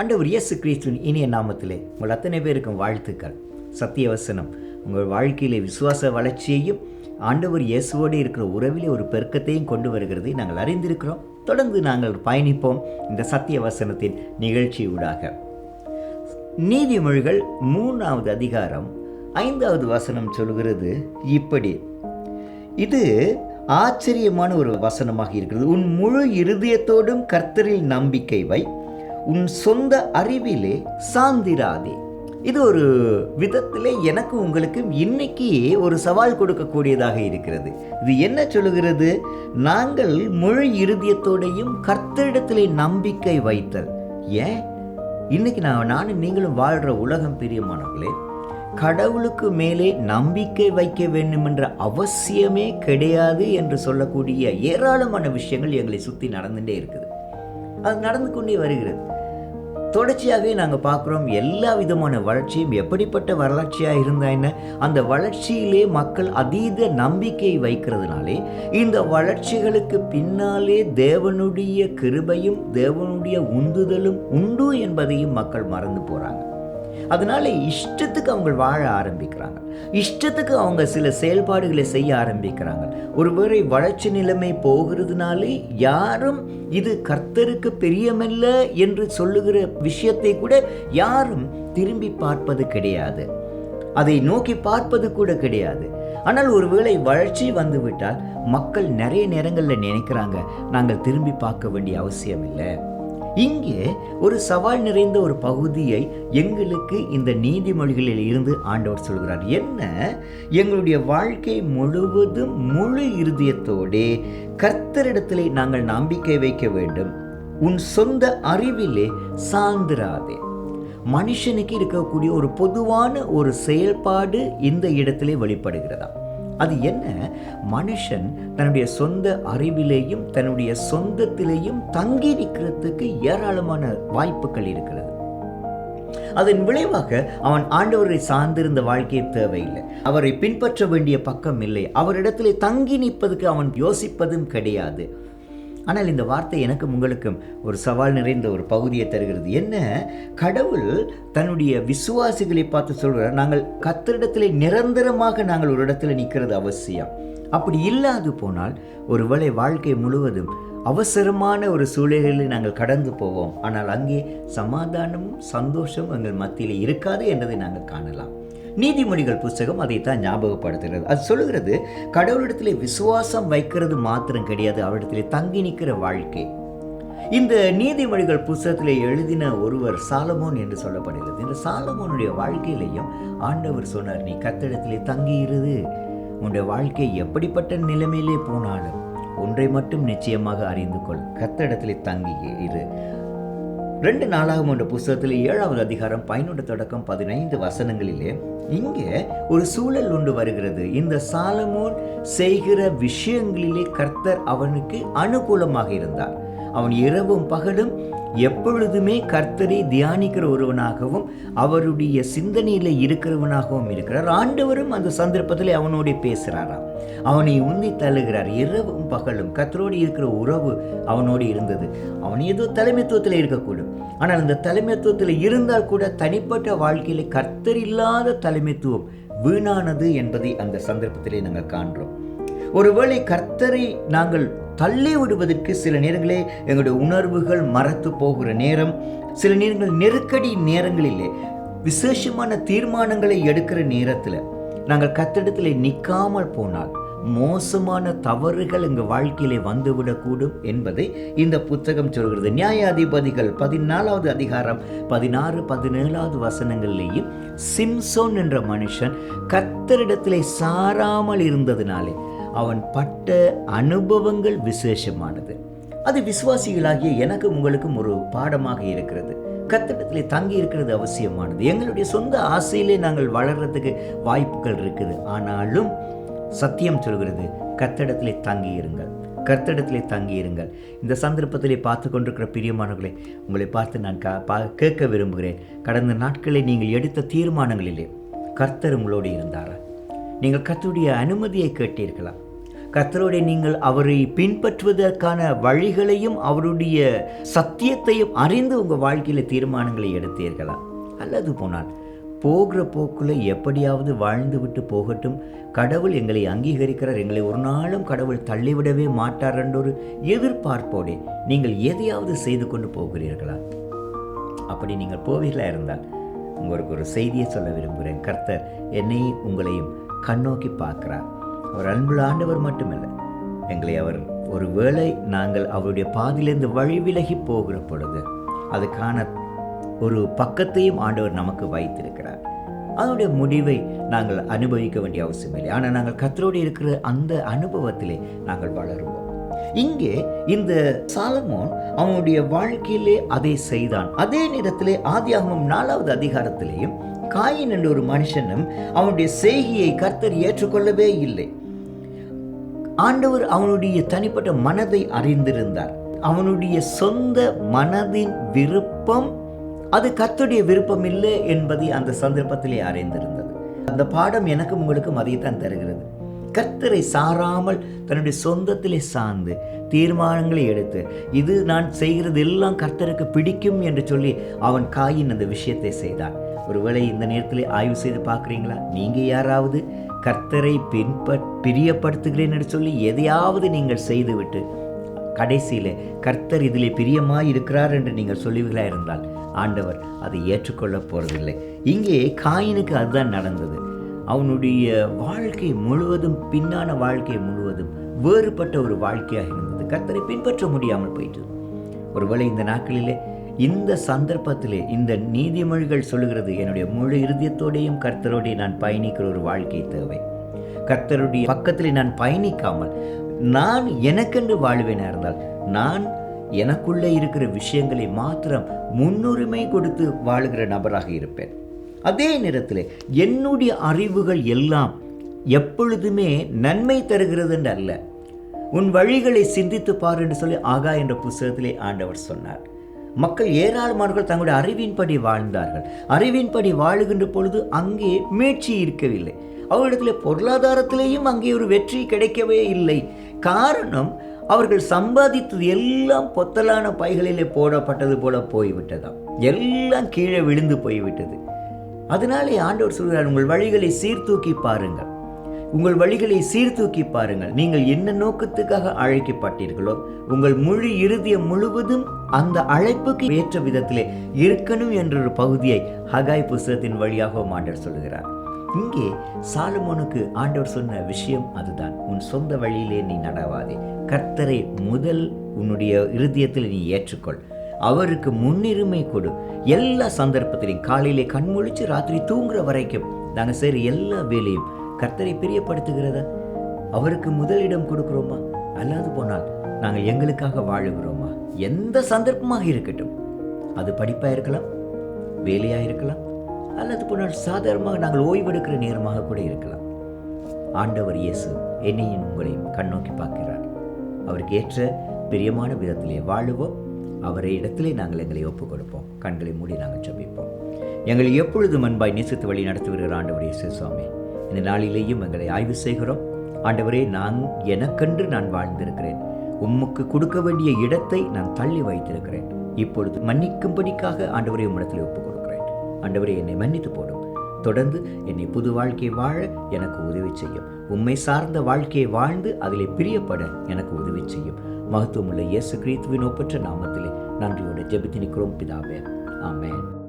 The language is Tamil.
ஆண்டவர் இயேசு கிறிஸ்துவின் இனிய நாமத்திலே உங்கள் அத்தனை பேருக்கும் வாழ்த்துக்கள். சத்தியவசனம். உங்கள் வாழ்க்கையிலே விசுவாச வளர்ச்சியையும் ஆண்டவர் இயேசுவோடு இருக்கிற உறவிலே ஒரு பெருக்கத்தையும் கொண்டு வருகிறதை நாங்கள் அறிந்திருக்கிறோம். தொடர்ந்து நாங்கள் பயணிப்போம் இந்த சத்திய வசனத்தின் நிகழ்ச்சியூடாக நீதிமொழிகள் மூணாவது அதிகாரம் ஐந்தாவது வசனம் சொல்கிறது இப்படி. இது ஆச்சரியமான ஒரு வசனமாக இருக்கிறது. உன் முழு இருதயத்தோடும் கர்த்தரில் நம்பிக்கை வை. உன் சொந்த அறிவிலே சாந்திராதே. இது ஒரு விதத்திலே எனக்கு உங்களுக்கு இன்னைக்கு ஒரு சவால் கொடுக்கக்கூடியதாக இருக்கிறது. இது என்ன சொல்லுகிறது? நாங்கள் முழு இருதயத்தோடையும் கர்த்தரிடத்திலே நம்பிக்கை வைத்தல். ஏன்? இன்னைக்கு நான் நானும் நீங்களும் வாழ்கிற உலகம் பிரியமானவர்களே கடவுளுக்கு மேலே நம்பிக்கை வைக்க வேண்டும் என்ற அவசியமே கிடையாது என்று சொல்லக்கூடிய ஏராளமான விஷயங்கள் எங்களை சுற்றி நடந்துகிட்டே இருக்குது. அது நடந்து கொண்டே வருகிறது. தொடர்ச்சியாகவே நாங்கள் பார்க்குறோம் எல்லா விதமான வளர்ச்சியும் எப்படிப்பட்ட வளர்ச்சியாக இருந்தா என்ன? அந்த வளர்ச்சியிலே மக்கள் அதீத நம்பிக்கை வைக்கிறதுனாலே இந்த வளர்ச்சிகளுக்கு பின்னாலே தேவனுடைய கிருபையும் தேவனுடைய உந்துதலும் உண்டு என்பதையும் மக்கள் மறந்து போகிறாங்க அதனால இஷ்டத்துக்கு அவங்க வாழ ஆரம்பிக்கிறாங்க. இஷ்டத்துக்கு அவங்க சில செயல்பாடுகளை செய்ய ஆரம்பிக்கிறாங்க. ஒருவேளை வளர்ச்சி நிலைமை போகிறதுனாலே யாரும் இது கர்த்தருக்கு பெரியமல்ல என்று சொல்லுகிற விஷயத்தை கூட யாரும் திரும்பி பார்ப்பது கிடையாது. அதை நோக்கி பார்ப்பது கூட கிடையாது. ஆனால் ஒருவேளை வளர்ச்சி வந்துவிட்டால் மக்கள் நிறைய நேரங்களில் நினைக்கிறாங்க நாங்கள் திரும்பி பார்க்க வேண்டிய அவசியம் இல்லை. இங்கே ஒரு சவால் நிறைந்த ஒரு பகுதியை எங்களுக்கு இந்த நீதிமொழிகளில் இருந்து ஆண்டவர் சொல்கிறார். என்ன? எங்களுடைய வாழ்க்கை முழுவதும் முழு இருதயத்தோடே கர்த்தரிடத்திலே நாங்கள் நம்பிக்கை வைக்க வேண்டும். உன் சொந்த அறிவிலே சார்ந்திராதே மனுஷனுக்கு இருக்கக்கூடிய ஒரு பொதுவான ஒரு செயல்பாடு இந்த இடத்திலே வெளிப்படுகிறதா? அது என்ன? மனுஷன் தன்னுடைய சொந்த அறிவிலேயும் தன்னுடைய சொந்தத்திலேயும் தங்கி நிற்கிறதுக்கு ஏராளமான வாய்ப்புகள் இருக்கிறது. அதன் விளைவாக அவன் ஆண்டவரை சார்ந்திருந்த வாழ்க்கை தேவையில்லை. அவரை பின்பற்ற வேண்டிய பக்கம் இல்லை. அவரிடத்திலே தங்கி நிற்பதுக்கு அவன் யோசிப்பதும் கிடையாது. ஆனால் இந்த வார்த்தை எனக்கும் உங்களுக்கும் ஒரு சவால் நிறைந்த ஒரு பகுதியை தருகிறது. என்ன? கடவுள் தன்னுடைய விசுவாசிகளை பார்த்து சொல்கிறார் நாங்கள் கத்தரிடத்திலே நிரந்தரமாக நாங்கள் ஒரு இடத்துல நிற்கிறது அவசியம். அப்படி இல்லாது போனால் ஒருவேளை வாழ்க்கை முழுவதும் அவசரமான ஒரு சூழலில் நாங்கள் கடந்து போவோம். ஆனால் அங்கே சமாதானமும் சந்தோஷமும் எங்கள் மத்தியில் இருக்காது என்பதை நாங்கள் காணலாம். நீதிமொழிகள் புஸ்தகம் அதைத்தான் ஞாபகப்படுத்துகிறது. அது சொல்லுகிறது கடவுளிடத்திலே விசுவாசம் வைக்கிறது மாத்திரம் கிடையாது அவரிடத்திலே தங்கி நிற்கிற வாழ்க்கை. இந்த நீதிமொழிகள் புஸ்தகத்தில் எழுதின ஒருவர் சாலமோன் என்று சொல்லப்படுகிறது. இந்த சாலமோனுடைய வாழ்க்கையிலையும் ஆண்டவர் சொன்னார் நீ கத்திடத்திலே தங்கியிருது உன்னுடைய வாழ்க்கை எப்படிப்பட்ட நிலைமையிலே போனாலும் ஒன்றை மட்டும் நிச்சயமாக அறிந்து கொள். கத்திடத்திலே தங்கி இரு ரெண்டு நாளாகும் என்ற புஸ்தகத்தில் ஏழாவது அதிகாரம் பதினொன்று தொடக்கம் பதினைந்து வசனங்களிலே இங்கே ஒரு சூழல் ஒன்று வருகிறது. இந்த சாலமோன் செய்கிற விஷயங்களிலே கர்த்தர் அவனுக்கு அனுகூலமாக இருந்தார். அவன் இரவும் பகலும் எப்பொழுதுமே கர்த்தரை தியானிக்கிற ஒருவனாகவும் அவருடைய சிந்தனையில் இருக்கிறவனாகவும் இருக்கிறார். ஆண்டவரும் அந்த சந்தர்ப்பத்தில் அவனோடு பேசுகிறாராம் அவனை உந்தி தள்ளுகிறார். இரவும் பகலும் கர்த்தரோடு இருக்கிற உறவு அவனோடு இருந்தது. அவன் ஏதோ தலைமைத்துவத்தில் இருக்கக்கூடும். ஆனால் அந்த தலைமைத்துவத்தில் இருந்தால் கூட தனிப்பட்ட வாழ்க்கையில் கர்த்தர் இல்லாத தலைமைத்துவம் வீணானது என்பதை அந்த சந்தர்ப்பத்திலே நாங்கள் காண்கிறோம் ஒருவேளை கர்த்தரை நாங்கள் தள்ளி விடுவதற்கு சில நேரங்களே எங்களுடைய உணர்வுகள் மறத்து போகிற நேரம் சில நேரங்கள் நெருக்கடி நேரங்களிலே விசேஷமான தீர்மானங்களை எடுக்கிற நேரத்தில் நாங்கள் கத்திடத்தில் நிற்காமல் போனால் மோசமான தவறுகள் எங்கள் வாழ்க்கையிலே வந்துவிடக்கூடும் என்பதை இந்த புத்தகம் சொல்கிறது. நியாயாதிபதிகள் பதினாலாவது அதிகாரம் பதினாறு பதினேழாவது வசனங்கள்லேயும் சிம்சோன் என்ற மனுஷன் கத்தரிடத்திலே சாராமல் இருந்ததினாலே அவன் பட்ட அனுபவங்கள் விசேஷமானது. அது விசுவாசிகளாகிய எனக்கும் உங்களுக்கும் ஒரு பாடமாக இருக்கிறது. கத்திடத்திலே தங்கி இருக்கிறது அவசியமானது. எங்களுடைய சொந்த ஆசையிலே நாங்கள் வளர்கிறதுக்கு வாய்ப்புகள் இருக்குது. ஆனாலும் சத்தியம் சொல்கிறது கத்திடத்திலே தங்கி இருங்கள் கர்த்தடத்திலே தங்கியிருங்கள். இந்த சந்தர்ப்பத்திலே பார்த்து கொண்டிருக்கிற பிரியமானவர்களே உங்களை பார்த்து நான் கா பா கேட்க விரும்புகிறேன். கடந்த நாட்களில் நீங்கள் எடுத்த தீர்மானங்களிலே கர்த்தர் உங்களோடு இருந்தாரா? நீங்கள் கர்த்தருடைய அனுமதியை கேட்டீர்களா? கத்தருடைய நீங்கள் அவரை பின்பற்றுவதற்கான வழிகளையும் அவருடைய சத்தியத்தையும் அறிந்து உங்கள் வாழ்க்கையில் தீர்மானங்களை எடுத்தீர்களா? அல்லது போனால் போகிற போக்கில் எப்படியாவது வாழ்ந்து விட்டு போகட்டும். கடவுள் எங்களை அங்கீகரிக்கிறார். எங்களை ஒரு நாளும் கடவுள் தள்ளிவிடவே மாட்டார் என்ற ஒரு எதிர்பார்ப்போடே நீங்கள் எதையாவது செய்து கொண்டு போகிறீர்களா? அப்படி நீங்கள் போவீர்களா இருந்தால் உங்களுக்கு ஒரு செய்தியை சொல்ல விரும்புகிறேன். கர்த்தர் என்னையும் உங்களையும் கண்ணோக்கி பார்க்கிறார். அவர் அன்புள்ள ஆண்டவர் மட்டுமல்ல. எங்களை அவர் ஒரு வேளை நாங்கள் அவருடைய பாதியிலிருந்து வழி விலகி போகிற பொழுது அதுக்கான ஒரு பக்கத்தையும் ஆண்டவர் நமக்கு வைத்திருக்கிறார். அதனுடைய முடிவை நாங்கள் அனுபவிக்க வேண்டிய அவசியம் இல்லை. ஆனால் நாங்கள் கத்தரோடு இருக்கிற அந்த அனுபவத்திலே நாங்கள் வளருவோம். இங்கே இந்த சாலமோன் அவனுடைய வாழ்க்கையிலே அதை செய்தான். அதே நேரத்திலே ஆதியாகமும் நாலாவது அதிகாரத்திலேயும் காயின் என்ற ஒரு மனுஷனும் அவனுடைய செய்கையை கர்த்தர் ஏற்றுக்கொள்ளவே இல்லை. ஆண்டவர் அவனுடைய தனிப்பட்ட மனதை அறிந்திருந்தார். அவனுடைய சொந்த மனதின் விருப்பம் அது கத்துடைய விருப்பம் இல்லை என்பதை அந்த சந்தர்ப்பத்திலே அறிந்திருந்தது. அந்த பாடம் எனக்கும் உங்களுக்கும் அதைத்தான் தருகிறது. கர்த்தரை சாராமல் தன்னுடைய சொந்தத்திலே சார்ந்து தீர்மானங்களை எடுத்து இது நான் செய்கிறது எல்லாம் கர்த்தருக்கு பிடிக்கும் என்று சொல்லி அவன் காயின் அந்த விஷயத்தை செய்தான். ஒருவேளை இந்த நேரத்தில் ஆய்வு செய்து பார்க்குறீங்களா? நீங்கள் யாராவது கர்த்தரை பின்ப பிரியப்படுத்துகிறேன் என்று சொல்லி எதையாவது நீங்கள் செய்துவிட்டு கடைசியில் கர்த்தர் இதிலே பிரியமாக இருக்கிறார் என்று நீங்கள் சொல்லுவீர்களா இருந்தால் ஆண்டவர் அதை ஏற்றுக்கொள்ளப் போறதில்லை. இங்கே காயினுக்கு அதுதான் நடந்தது. அவனுடைய வாழ்க்கை முழுவதும் பின்னான வாழ்க்கை முழுவதும் வேறுபட்ட ஒரு வாழ்க்கையாக இருந்தது. கர்த்தரை பின்பற்ற முடியாமல் போயிட்டு ஒருவேளை இந்த நாட்களிலே இந்த சந்தர்ப்பத்திலே இந்த நீதிமொழிகள் சொல்லுகிறது என்னுடைய முழு இருதயத்தோடையும் கர்த்தரோடைய நான் பயணிக்கிற ஒரு வாழ்க்கை தேவை. கர்த்தருடைய பக்கத்திலே நான் பயணிக்காமல் நான் எனக்கென்று வாழ்வேனா இருந்தால் நான் எனக்குள்ளே இருக்கிற விஷயங்களை மாத்திரம் முன்னுரிமை கொடுத்து வாழுகிற நபராக இருப்பேன். அதே நேரத்தில் என்னுடைய அறிவுகள் எல்லாம் எப்பொழுதுமே நன்மை தருகிறதுன்னு அல்ல. உன் வழிகளை சிந்தித்து பாருன்னு என்று சொல்லி ஆகா என்ற புஸ்தகத்திலே ஆண்டவர் சொன்னார். மக்கள் ஏராளமானவர்கள் தங்களுடைய அறிவின்படி வாழ்ந்தார்கள். அறிவின்படி வாழுகின்ற பொழுது அங்கே மீட்சி இருக்கவில்லை. அவர்களிடத்தில் பொருளாதாரத்திலேயும் அங்கே ஒரு வெற்றி கிடைக்கவே இல்லை. காரணம் அவர்கள் சம்பாதித்தது எல்லாம் பொத்தலான பைகளிலே போடப்பட்டது போல போய்விட்டதாம். எல்லாம் கீழே விழுந்து போய்விட்டது. அதனாலே ஆண்டவர் சொல்கிறார் உங்கள் வழிகளை சீர்தூக்கி பாருங்கள். உங்கள் வழிகளை சீர்தூக்கி பாருங்கள். நீங்கள் என்ன நோக்கத்துக்காக அழைக்கப்பட்டீர்களோ உங்கள் முழு இருதயம் முழுவதும் அந்த அழைப்புக்கு ஏற்ற விதத்திலே இருக்கணும் என்ற ஒரு பகுதியை ஹகாய் புஸ்தகத்தின் வழியாக ஆண்டவர் சொல்கிறார். இங்கே சாலமோனுக்கு ஆண்டவர் சொன்ன விஷயம் அதுதான். உன் சொந்த வழியிலே நீ நடவாதே. கர்த்தரை முதல் உன்னுடைய இருதயத்தில் நீ ஏற்றுக்கொள். அவருக்கு முன்னுரிமை கொடு. எல்லா சந்தர்ப்பத்திலையும் காலையிலே கண்முழிச்சு ராத்திரி தூங்குற வரைக்கும் நாங்கள் செய்கிற எல்லா வேலையும் கர்த்தரை பிரியப்படுத்துகிறதா? அவருக்கு முதலிடம் கொடுக்குறோமா? அல்லாது போனால் நாங்கள் எங்களுக்காக வாழுகிறோமா? எந்த சந்தர்ப்பமாக இருக்கட்டும். அது படிப்பாக இருக்கலாம் வேலையாக இருக்கலாம் அல்லது போனால் சாதாரணமாக நாங்கள் ஓய்வெடுக்கிற நேரமாக கூட இருக்கலாம். ஆண்டவர் இயேசு என்னையும் உங்களையும் கண்ணோக்கி பார்க்கிறார். அவருக்கு ஏற்ற பிரியமான விதத்திலே வாழுவோம். அவரை இடத்திலே நாங்கள் எங்களை ஒப்புக் கொடுப்போம் கண்களை மூடி நாங்கள் ஜெபிப்போம். எங்களை எப்பொழுதும் அன்பாய் நேசித்து வழி நடத்தி வருகிற ஆண்டவர் இயேசு சுவாமி. இந்த நாளிலேயும் எங்களை ஆய்வு செய்கிறோம். ஆண்டவரே நான் எனக்கென்று நான் வாழ்ந்திருக்கிறேன். உம்முக்கு கொடுக்க வேண்டிய இடத்தை நான் தள்ளி வைத்திருக்கிறேன். இப்பொழுது மன்னிக்கும்படிக்காக ஆண்டவரை உம்மிடத்தில் ஒப்புக் கொடுக்கிறேன் ஆண்டவரே என்னை மன்னித்து போடும். தொடர்ந்து என்னை புது வாழ்க்கை வாழ எனக்கு உதவி செய்யும். உண்மை சார்ந்த வாழ்க்கையை வாழ்ந்து அதிலே பிரியப்பட எனக்கு உதவி செய்யும். மகத்துவமுள்ள இயேசு கிறித்துவின் ஒப்பற்ற நாமத்திலே நன்றியோடு ஜெபித்து நிற்கிறோம். பிதாவே ஆமேன்.